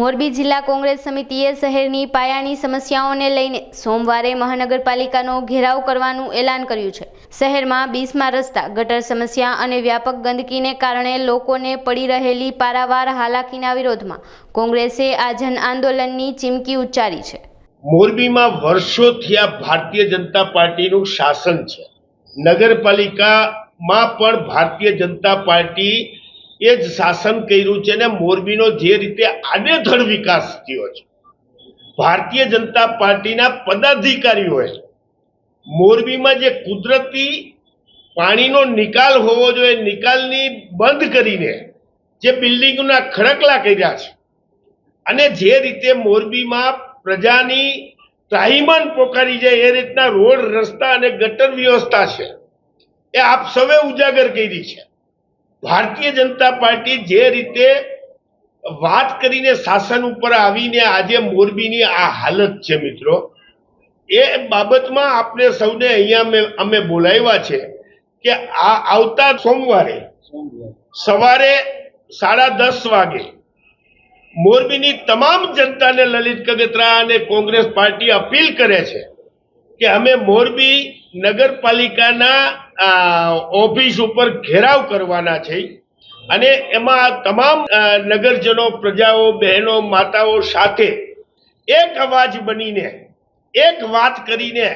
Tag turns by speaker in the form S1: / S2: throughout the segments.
S1: મોરબી જિલ્લા કોંગ્રેસ સમિતિએ શહેરની પાયાની સમસ્યાઓને લઈને સોમવારે મહાનગરપાલિકાનો ઘેરાવ કરવાનું એલાન કર્યું છે. શહેરમાં બીસમાં રસ્તા, ગટર સમસ્યા અને વ્યાપક ગંદકીને કારણે લોકોને પડી રહેલી પારાવાર હાલાકીના વિરોધમાં કોંગ્રેસે આ જન આંદોલનની ચીમકી ઉચ્ચારી છે.
S2: મોરબીમાં વર્ષોથી આ ભારતીય જનતા પાર્ટીનું શાસન છે. નગરપાલિકામાં પણ ભારતીય જનતા પાર્ટી એ જ શાસન કર્યું છે ને મોરબીનો જે રીતે આડેધડ વિકાસ થયો છે. ભારતીય જનતા પાર્ટીના પદાધિકારીઓએ મોરબીમાં જે કુદરતી પાણીનો નિકાલ હોવો જોઈએ, નિકાલની બંધ કરીને જે બિલ્ડિંગના ખડકલા કર્યા છે અને જે રીતે મોરબીમાં પ્રજાની ત્રાહિમાન પોકારી જાય, એ રીતના રોડ, રસ્તા અને ગટર વ્યવસ્થા છે, એ આપ સૌએ ઉજાગર કરી છે. ભારતીય જનતા પાર્ટી જે રીતે વાત કરીને શાસન ઉપર આવીને આજે મોરબીની આ હાલત છે મિત્રો, એ બાબતમાં આપણે સૌને અહીંયા અમે બોલાવ્યા છે કે આ આવતા સોમવારે સવારે સાડા દસ વાગે મોરબીની તમામ જનતાને લલિત કગતરા અને કોંગ્રેસ પાર્ટી અપીલ કરે છે કે અમે મોરબી નગરપાલિકાના ઓફિસ ઉપર ઘેરાવ કરવાના છે. અને એમાં તમામ નગરજનો, પ્રજાઓ, બહેનો, માતાઓ સાથે એક અવાજ બનીને, એક વાત કરીને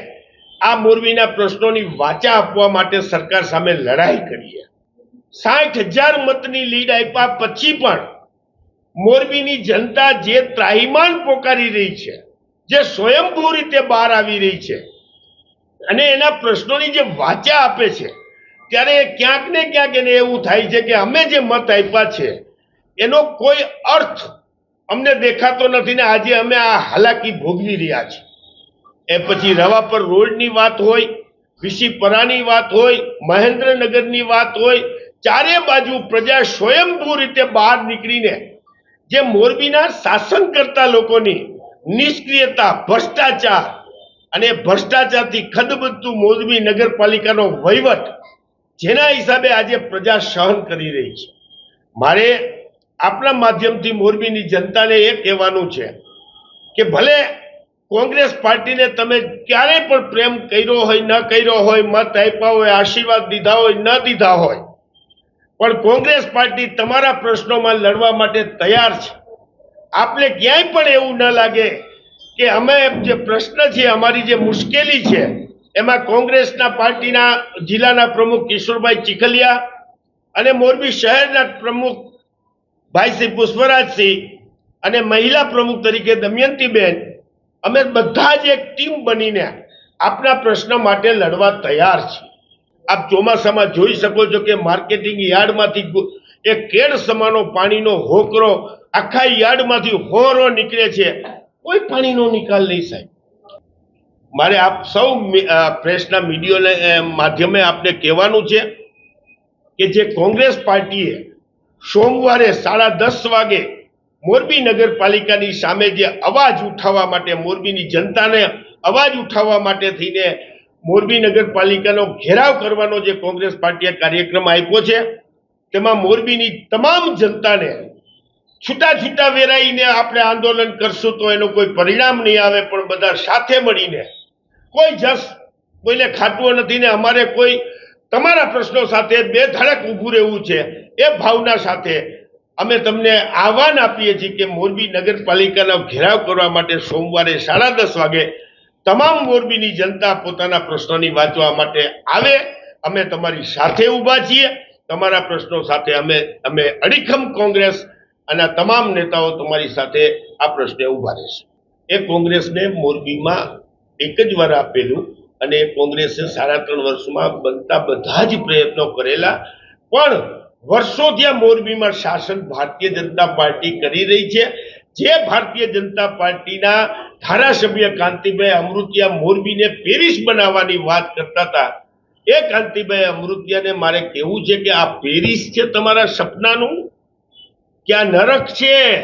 S2: આ મોરબીના પ્રશ્નોની વાચા આપવા માટે સરકાર સામે લડાઈ કરીએ. સાઠ હજાર મતની લીડ આપ્યા પછી પણ મોરબીની જનતા જે ત્રાહિમાન પોકારી રહી છે, જે સ્વયંભૂ રીતે બહાર આવી રહી છે અને એના પ્રશ્નોની જે વાચા આપે છે, ત્યારે ક્યાંક ને ક્યાંક એને એવું થાય છે કે અમે જે મત આપ્યા છે, એનો કોઈ અર્થ અમને દેખાતો નથી ને આજે અમે આ હાલાકી ભોગવી રહ્યા છીએ. એ પછી રવા પર રોડની વાત હોય વિશીપરાની વાત હોય, મહેન્દ્રનગરની વાત હોય, ચારે બાજુ પ્રજા સ્વયંભૂ રીતે બહાર નીકળીને જે મોરબીના શાસન કરતા લોકોની નિષ્ક્રિયતા, ભ્રષ્ટાચાર અને ભ્રષ્ટાચારથી ખદબદતું મોરબી નગરપાલિકાનો વહીવટ જેના હિસાબે આજે પ્રજા સહન કરી રહી છે. મારે આપણા માધ્યમથી મોરબીની જનતાને એ કહેવાનું છે કે ભલે કોંગ્રેસ પાર્ટીને તમે ક્યારેય પણ પ્રેમ કર્યો હોય, ન કર્યો હોય, મત આપ્યા હોય, આશીર્વાદ દીધા હોય, ન દીધા હોય, પણ કોંગ્રેસ પાર્ટી તમારા પ્રશ્નોમાં લડવા માટે તૈયાર છે. આપણે ક્યાંય પણ એવું ન લાગે કે અમે જે પ્રશ્ન છે, અમારી જે મુશ્કેલી છે, એમાં કોંગ્રેસના પાર્ટીના જિલ્લાના પ્રમુખ કિશોરભાઈ ચીખલિયા અને મોરબી શહેરના પ્રમુખ ભાઈ શ્રી પુષ્પરાજસિંહ અને મહિલા પ્રમુખ તરીકે દમયંતીબેન, અમે બધા જ એક ટીમ બનીને આપના પ્રશ્ન માટે લડવા તૈયાર છીએ. આપ ચોમાસામાં જોઈ શકો છો કે માર્કેટિંગ યાર્ડમાંથી એ કેડ સમાનો પાણીનો હોકરો આખા યાર્ડમાંથી હોરો નીકળે છે. કોઈ પાણીનો નિકાલ નહીં સાહેબ. મારે આપ સૌ પ્રેસના મીડિયા માધ્યમે આપને કહેવાનું છે કે જે કોંગ્રેસ પાર્ટીએ સોમવારે સાડા દસ વાગે મોરબી નગરપાલિકાની સામે જે અવાજ ઉઠાવવા માટે મોરબીની જનતાને અવાજ ઉઠાવવા માટે થઈને મોરબી નગરપાલિકાનો ઘેરાવ કરવાનો જે કોંગ્રેસ પાર્ટીએ કાર્યક્રમ આપ્યો છે, તેમાં મોરબીની તમામ જનતાને છૂટા છૂટા વેરાઈને આપણે આંદોલન કરશું તો એનું કોઈ પરિણામ નહીં આવે, પણ બધા સાથે મળીને, કોઈ જસ કોઈને ખાટવો નથી ને અમારે કોઈ, તમારા પ્રશ્નો સાથે બે ધડક ઊભું રહેવું છે એ ભાવના સાથે અમે તમને આહવાન આપીએ છીએ કે મોરબી નગરપાલિકાનો ઘેરાવ કરવા માટે સોમવારે સાડા દસ વાગે તમામ મોરબીની જનતા પોતાના પ્રશ્નોની વાંચવા માટે આવે. અમે તમારી સાથે ઊભા છીએ. તમારા પ્રશ્નો સાથે અમે અમે અડીખમ કોંગ્રેસ અને આ તમામ નેતાઓ તમારી સાથે આ પ્રશ્ને ઊભા રહેશે. એ કોંગ્રેસને મોરબીમાં એક જ વાર આપેલું અને કોંગ્રેસે સાડા ત્રણ વર્ષમાં બનતા બધા જ પ્રયત્નો કરેલા, પણ વર્ષોથી આ મોરબીમાં શાસન ભારતીય જનતા પાર્ટી કરી રહી છે. જે ભારતીય જનતા પાર્ટીના ધારાસભ્ય કાંતિભાઈ અમૃતિયા મોરબીને પેરિસ બનાવવાની વાત કરતા હતા, એ કાંતિભાઈ અમૃતિયાને મારે કહેવું છે કે આ પેરિસ છે તમારા સપનાનું? કે આ નરક છે?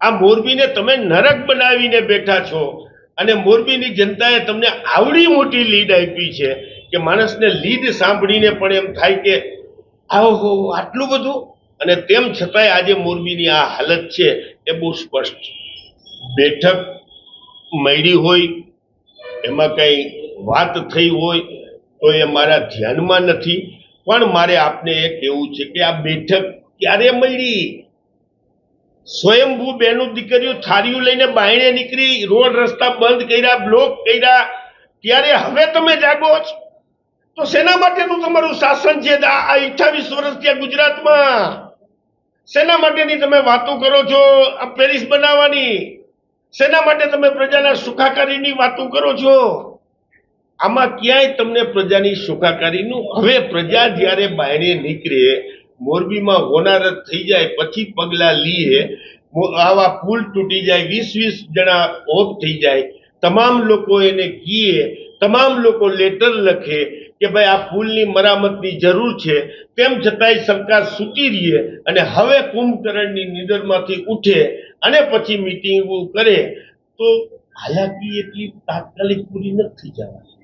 S2: આ મોરબીને તમે નરક બનાવીને બેઠા છો અને મોરબીની જનતાએ તમને આવડી મોટી લીડ આપી છે કે માણસને લીડ સાંભળીને પણ એમ થાય કે, આહો આટલું બધું? અને તેમ છતાંય આજે મોરબીની આ હાલત છે એ બહુ સ્પષ્ટ છે. બેઠક મળી હોય, એમાં કંઈ વાત થઈ હોય, તો એ મારા ધ્યાનમાં નથી. પણ મારે આપને એ કહેવું છે કે આ બેઠક ક્યારે મળી. સ્વયંભૂ બેનું દીકરીઓ થારીયું લઈને બાયણે નીકળી, રોડ રસ્તા બંધ કર્યા બ્લોક કર્યા. ત્યારે હવે તમે જાગો છો તો શેના માટેનું તમારું શાસન છે આ અઠ્ઠાવીસ વર્ષ ત્યાં ગુજરાતમાં. શેના માટેની તમે વાતો કરો છો, આ પેરિસ બનાવવાની. શેના માટે તમે પ્રજાના સુખાકારીની વાતો કરો છો. આમાં ક્યાંય તમને પ્રજાની સુખાકારીનું, હવે પ્રજા જ્યારે બાયણે નીકળે મોરબીમાં હોનારત થઈ જાય, પછી પગલાં લઈએ આવા પુલ તૂટી જાય વીસ વીસ જણા ઓફ થઈ જાય. તમામ લોકો એને કીએ, તમામ લોકો લેટર લખે કે ભાઈ આ પુલની મરામતની જરૂર છે. તેમ છતાંય સરકાર સૂતી રહીએ અને હવે કુંભકરણની નીંદરમાંથી ઉઠે અને પછી મિટિંગો કરે. તો હાલાકી એટલી તાત્કાલિક પૂરી નથી થઈ જવાની